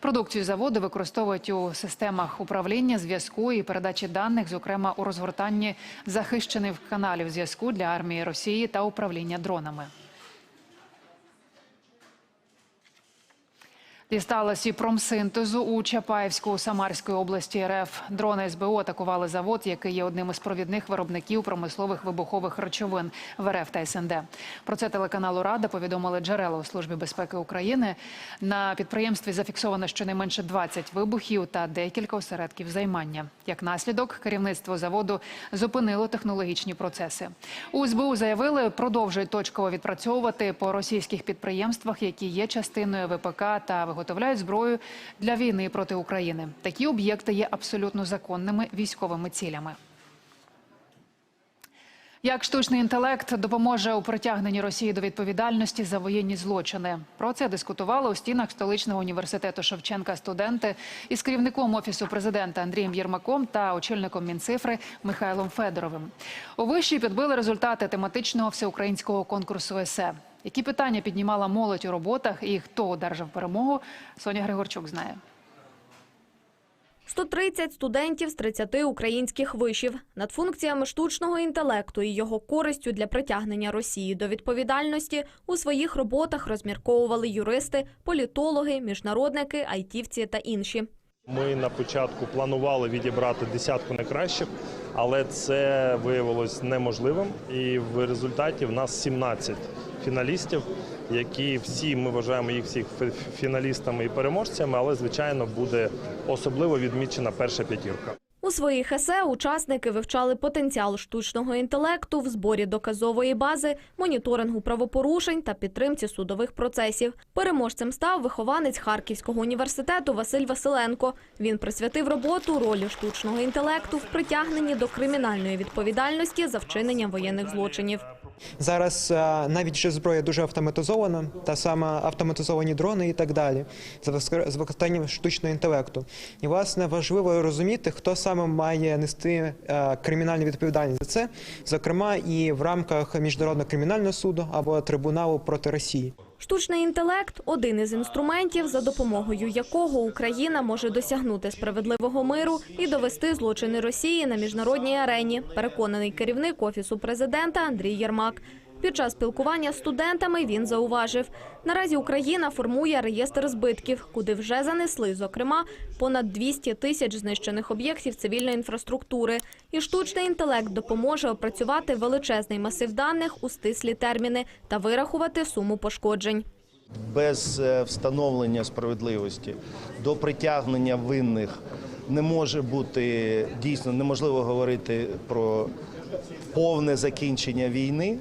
Продукцію заводу використовують у системах управління, зв'язку і передачі даних, зокрема у розгортанні захищених каналів зв'язку для армії Росії та управління дронами. Дісталось і промсинтезу у Чапаївську Самарської області РФ. Дрони СБУ атакували завод, який є одним із провідних виробників промислових вибухових речовин в РФ та СНД. Про це телеканалу Рада повідомили джерела у службі безпеки України. На підприємстві зафіксовано щонайменше 20 вибухів та декілька осередків займання. Як наслідок, керівництво заводу зупинило технологічні процеси. У СБУ заявили, продовжують точково відпрацьовувати по російських підприємствах, які є частиною ВПК та виготовляють зброю для війни проти України. Такі об'єкти є абсолютно законними військовими цілями. Як штучний інтелект допоможе у притягненні Росії до відповідальності за воєнні злочини? Про це дискутували у стінах столичного університету Шевченка студенти із керівником офісу президента Андрієм Єрмаком та очільником Мінцифри Михайлом Федоровим. У виші підбили результати тематичного всеукраїнського конкурсу есе. Які питання піднімала молодь у роботах і хто одержав перемогу? Соня Григорчук знає. 130 студентів з 30 українських вишів. Над функціями штучного інтелекту і його користю для притягнення Росії до відповідальності у своїх роботах розмірковували юристи, політологи, міжнародники, айтівці та інші. Ми на початку планували відібрати десятку найкращих, але це виявилось неможливим. І в результаті в нас 17 фіналістів, які всі ми вважаємо їх всіх фіналістами і переможцями, але звичайно буде особливо відмічена перша п'ятірка. У своїх есе учасники вивчали потенціал штучного інтелекту в зборі доказової бази, моніторингу правопорушень та підтримці судових процесів. Переможцем став вихованець Харківського університету Василь Василенко. Він присвятив роботу ролі штучного інтелекту в притягненні до кримінальної відповідальності за вчинення воєнних злочинів. Зараз е, навіть вже зброя дуже автоматизована, та саме автоматизовані дрони і так далі, з викор- використанням штучного інтелекту. І власне важливо розуміти, хто саме має нести е, кримінальну відповідальність за це, зокрема і в рамках міжнародного кримінального суду або трибуналу проти Росії. Штучний інтелект один із інструментів, за допомогою якого Україна може досягнути справедливого миру і довести злочини Росії на міжнародній арені. Переконаний керівник офісу президента Андрій Єрмак. Під час спілкування з студентами він зауважив: наразі Україна формує реєстр збитків, куди вже занесли, зокрема, понад 200 тисяч знищених об'єктів цивільної інфраструктури. І штучний інтелект допоможе опрацювати величезний масив даних у стислі терміни та вирахувати суму пошкоджень. без е, встановлення справедливості до притягнення винних не може бути дійсно неможливо говорити про повне закінчення війни.